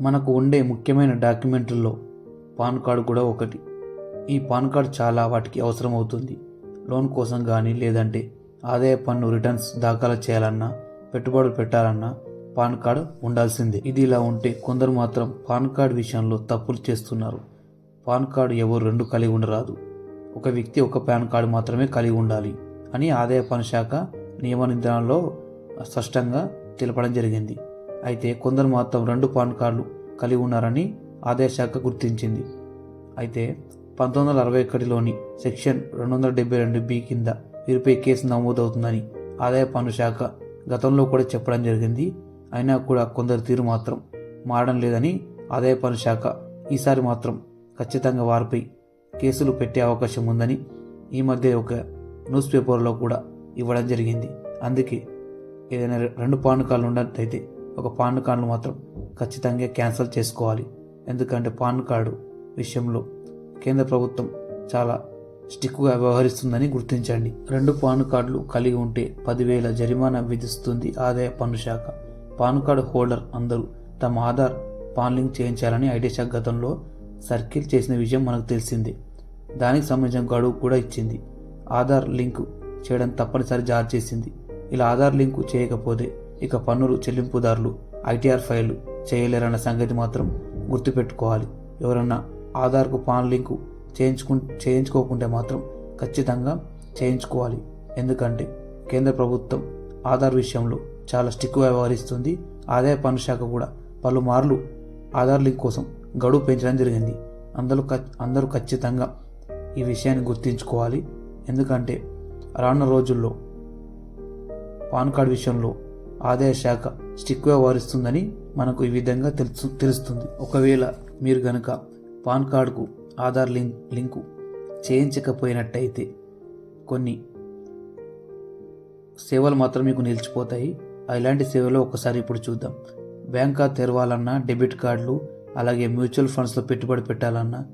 మనకు ఉండే ముఖ్యమైన డాక్యుమెంట్లలో పాన్ కార్డు కూడా ఒకటి. ఈ పాన్ కార్డు చాలా వాటికి అవసరం అవుతుంది లోన్ కోసం కానీ లేదంటే ఆదాయ పన్ను రిటర్న్స్ దాఖలు చేయాలన్నా పెట్టుబడులు పెట్టాలన్నా పాన్ కార్డు ఉండాల్సిందే. ఇది ఇలా ఉంటే కొందరు మాత్రం పాన్ కార్డు విషయంలో తప్పులు చేస్తున్నారు. పాన్ కార్డు ఎవరు రెండు కలిగి ఉండరాదు. ఒక వ్యక్తి ఒక పాన్ కార్డు మాత్రమే కలిగి ఉండాలి అని ఆదాయ పన్ను శాఖ నియమ నిబంధనలో స్పష్టంగా తెలపడం జరిగింది. అయితే కొందరు మాత్రం రెండు పాన్ కార్డులు కలిగి ఉన్నారని ఆదాయ శాఖ గుర్తించింది. అయితే పంతొమ్మిది వందల అరవై ఒకటిలోని సెక్షన్ రెండు వందల డెబ్బై రెండు బి కింద వీరిపై కేసు నమోదవుతుందని ఆదాయ పన్ను శాఖ గతంలో కూడా చెప్పడం జరిగింది. అయినా కూడా కొందరు తీరు మాత్రం మారడం లేదని ఆదాయ పన్ను శాఖ ఈసారి మాత్రం ఖచ్చితంగా వారిపై కేసులు పెట్టే అవకాశం ఉందని ఈ మధ్య ఒక న్యూస్ పేపర్లో కూడా ఇవ్వడం జరిగింది. అందుకే ఏదైనా రెండు పాన్ కార్డులు ఉన్నట్టయితే ఒక పాన్ కార్డును మాత్రం ఖచ్చితంగా క్యాన్సిల్ చేసుకోవాలి. ఎందుకంటే పాన్ కార్డు విషయంలో కేంద్ర ప్రభుత్వం చాలా స్టిక్గా వ్యవహరిస్తుందని గుర్తించండి. రెండు పాన్ కార్డులు కలిగి ఉంటే పదివేల జరిమానా విధిస్తుంది ఆదాయ పన్ను శాఖ. పాన్ కార్డు హోల్డర్ అందరూ తమ ఆధార్ పాన్ లింక్ చేయించాలని ఐటీ శాఖ గతంలో సర్కిల్ చేసిన విషయం మనకు తెలిసిందే. దానికి సంబంధించిన గడువు కూడా ఇచ్చింది. ఆధార్ లింకు చేయడం తప్పనిసరి జారీ చేసింది. ఇలా ఆధార్ లింకు చేయకపోతే ఇక పన్నులు చెల్లింపుదారులు ఐటీఆర్ ఫైల్ చేయలేరన్న సంగతి మాత్రం గుర్తుపెట్టుకోవాలి. ఎవరన్నా ఆధార్కు పాన్ లింకు చేయించుకు చేయించుకోకుంటే మాత్రం ఖచ్చితంగా చేయించుకోవాలి. ఎందుకంటే కేంద్ర ప్రభుత్వం ఆధార్ విషయంలో చాలా స్టిక్ వ్యవహరిస్తుంది. ఆదాయ పన్ను శాఖ కూడా పలుమార్లు ఆధార్ లింక్ కోసం గడువు పెంచడం జరిగింది. అందరూ అందరూ ఖచ్చితంగా ఈ విషయాన్ని గుర్తుంచుకోవాలి. ఎందుకంటే రానున్న రోజుల్లో పాన్ కార్డ్ విషయంలో ఆదాయ శాఖ స్టిక్వే వారిస్తుందని మనకు ఈ విధంగా తెలుసు తెలుస్తుంది. ఒకవేళ మీరు గనక పాన్ కార్డుకు ఆధార్ లింక్ లింకు చేయించకపోయినట్టయితే కొన్ని సేవలు మాత్రం మీకు నిలిచిపోతాయి. ఇలాంటి సేవలు ఒకసారి ఇప్పుడు చూద్దాం. బ్యాంక్ ఖాతా తెరవాలన్నా డెబిట్ కార్డులు అలాగే మ్యూచువల్ ఫండ్స్లో పెట్టుబడి పెట్టాలన్నా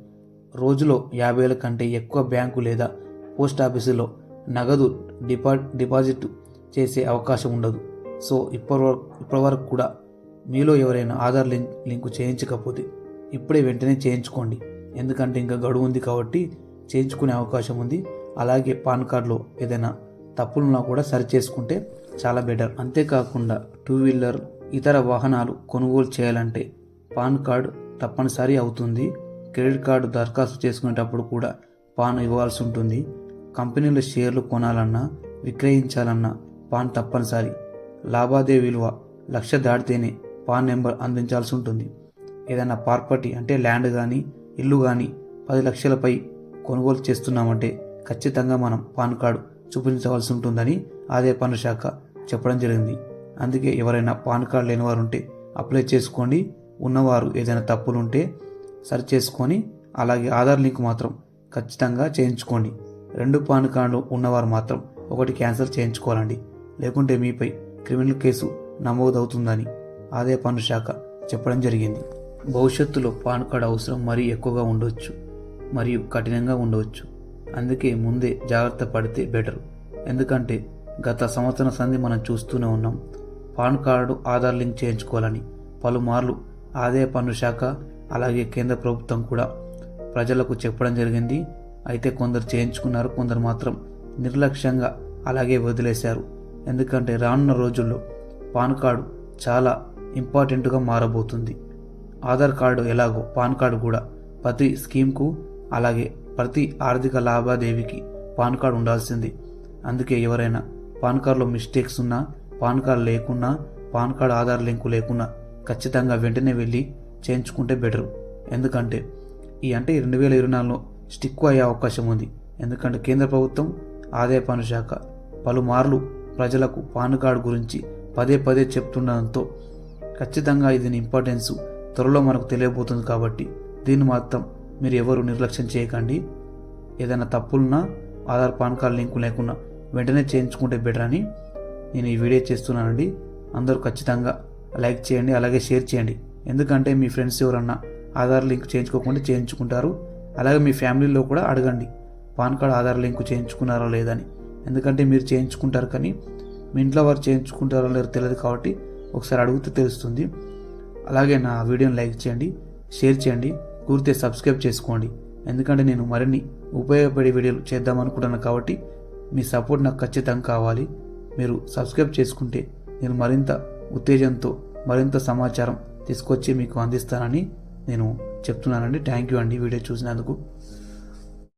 రోజులో యాభై వేల కంటే ఎక్కువ బ్యాంకు లేదా పోస్ట్ ఆఫీసులో నగదు డిపా డిపాజిట్ చేసే అవకాశం ఉండదు. సో ఇప్పటి ఇప్పటివరకు కూడా మీలో ఎవరైనా ఆధార్ లింక్ లింకు చేయించకపోతే ఇప్పుడే వెంటనే చేయించుకోండి. ఎందుకంటే ఇంకా గడువు ఉంది కాబట్టి చేయించుకునే అవకాశం ఉంది. అలాగే పాన్ కార్డులో ఏదైనా తప్పులున్నా కూడా సరి చేసుకుంటే చాలా బెటర్. అంతేకాకుండా టూ వీలర్ ఇతర వాహనాలు కొనుగోలు చేయాలంటే పాన్ కార్డు తప్పనిసరి అవుతుంది. క్రెడిట్ కార్డు దరఖాస్తు చేసుకునేటప్పుడు కూడా పాన్ ఇవ్వాల్సి ఉంటుంది. కంపెనీల షేర్లు కొనాలన్నా విక్రయించాలన్నా పాన్ తప్పనిసరి. లావాదేవీ విలువ లక్ష దాటితేనే పాన్ నెంబర్ అందించాల్సి ఉంటుంది. ఏదైనా ప్రాపర్టీ అంటే ల్యాండ్ కానీ ఇల్లు కానీ పది లక్షలపై కొనుగోలు చేస్తున్నామంటే ఖచ్చితంగా మనం పాన్ కార్డు చూపించవలసి ఉంటుందని ఆదాయ పన్ను శాఖ చెప్పడం జరిగింది. అందుకే ఎవరైనా పాన్ కార్డు లేని వారు ఉంటే అప్లై చేసుకోండి. ఉన్నవారు ఏదైనా తప్పులుంటే సరి చేసుకొని అలాగే ఆధార్ లింక్ మాత్రం ఖచ్చితంగా చేయించుకోండి. రెండు పాన్ కార్డులు ఉన్నవారు మాత్రం ఒకటి క్యాన్సిల్ చేయించుకోవాలండి. లేకుంటే మీపై క్రిమినల్ కేసు నమోదవుతుందని ఆదాయ పన్ను శాఖ చెప్పడం జరిగింది. భవిష్యత్తులో పాన్ కార్డు అవసరం మరీ ఎక్కువగా ఉండవచ్చు మరియు కఠినంగా ఉండవచ్చు అందుకే ముందే జాగ్రత్త పడితే బెటర్. ఎందుకంటే గత సంవత్సరం సంధి మనం చూస్తూనే ఉన్నాం పాన్ కార్డు ఆధార్ లింక్ చేయించుకోవాలని పలుమార్లు ఆదాయ పన్ను శాఖ అలాగే కేంద్ర ప్రభుత్వం కూడా ప్రజలకు చెప్పడం జరిగింది. అయితే కొందరు చేయించుకున్నారు కొందరు మాత్రం నిర్లక్ష్యంగా అలాగే వదిలేశారు. ఎందుకంటే రానున్న రోజుల్లో పాన్ కార్డు చాలా ఇంపార్టెంట్గా మారబోతుంది. ఆధార్ కార్డు ఎలాగో పాన్ కార్డు కూడా ప్రతి స్కీమ్కు అలాగే ప్రతి ఆర్థిక లావాదేవీకి పాన్ కార్డు ఉండాల్సింది. అందుకే ఎవరైనా పాన్ కార్డులో మిస్టేక్స్ ఉన్నా పాన్ కార్డు లేకున్నా పాన్ కార్డు ఆధార్ లింకు లేకున్నా ఖచ్చితంగా వెంటనే వెళ్ళి చేయించుకుంటే బెటర్. ఎందుకంటే ఈ అంటే రెండు వేల ఇరవై నాలుగులో స్టిక్ అయ్యే అవకాశం ఉంది. ఎందుకంటే కేంద్ర ప్రభుత్వం ఆదాయ పన్ను శాఖ పలుమార్లు ప్రజలకు పాన్ కార్డు గురించి పదే పదే చెప్తుండడంతో ఖచ్చితంగా ఇది ఇంపార్టెన్స్. త్వరలో మనకు తెలియబోతుంది కాబట్టి దీన్ని మాత్రం మీరు ఎవరు నిర్లక్ష్యం చేయకండి. ఏదైనా తప్పులున్నా ఆధార్ పాన్ కార్డు లింకు లేకున్నా వెంటనే చేయించుకుంటే బెటర్ అని నేను ఈ వీడియో చేస్తున్నానండి. అందరూ ఖచ్చితంగా లైక్ చేయండి అలాగే షేర్ చేయండి. ఎందుకంటే మీ ఫ్రెండ్స్ ఎవరన్నా ఆధార్ లింక్ చేయించుకోకుండా చేయించుకుంటారు. అలాగే మీ ఫ్యామిలీలో కూడా అడగండి పాన్ కార్డ్ ఆధార్ లింక్ చేయించుకున్నారా లేదని ఎందుకంటే మీరు చేయించుకుంటారు కానీ మీ ఇంట్లో వారు చేయించుకుంటారో లేదో తెలియదు కాబట్టి ఒకసారి అడిగితే తెలుస్తుంది. అలాగే నా వీడియోని లైక్ చేయండి షేర్ చేయండి కుదిరితే సబ్స్క్రైబ్ చేసుకోండి. ఎందుకంటే నేను మరిన్ని ఉపయోగపడే వీడియోలు చేద్దామనుకుంటున్నాను కాబట్టి మీ సపోర్ట్ నాకు ఖచ్చితంగా కావాలి. మీరు సబ్స్క్రైబ్ చేసుకుంటే నేను మరింత ఉత్తేజంతో మరింత సమాచారం తీసుకొచ్చి మీకు అందిస్తానని నేను చెప్తున్నానండి. థ్యాంక్ యూ అండి వీడియో చూసినందుకు.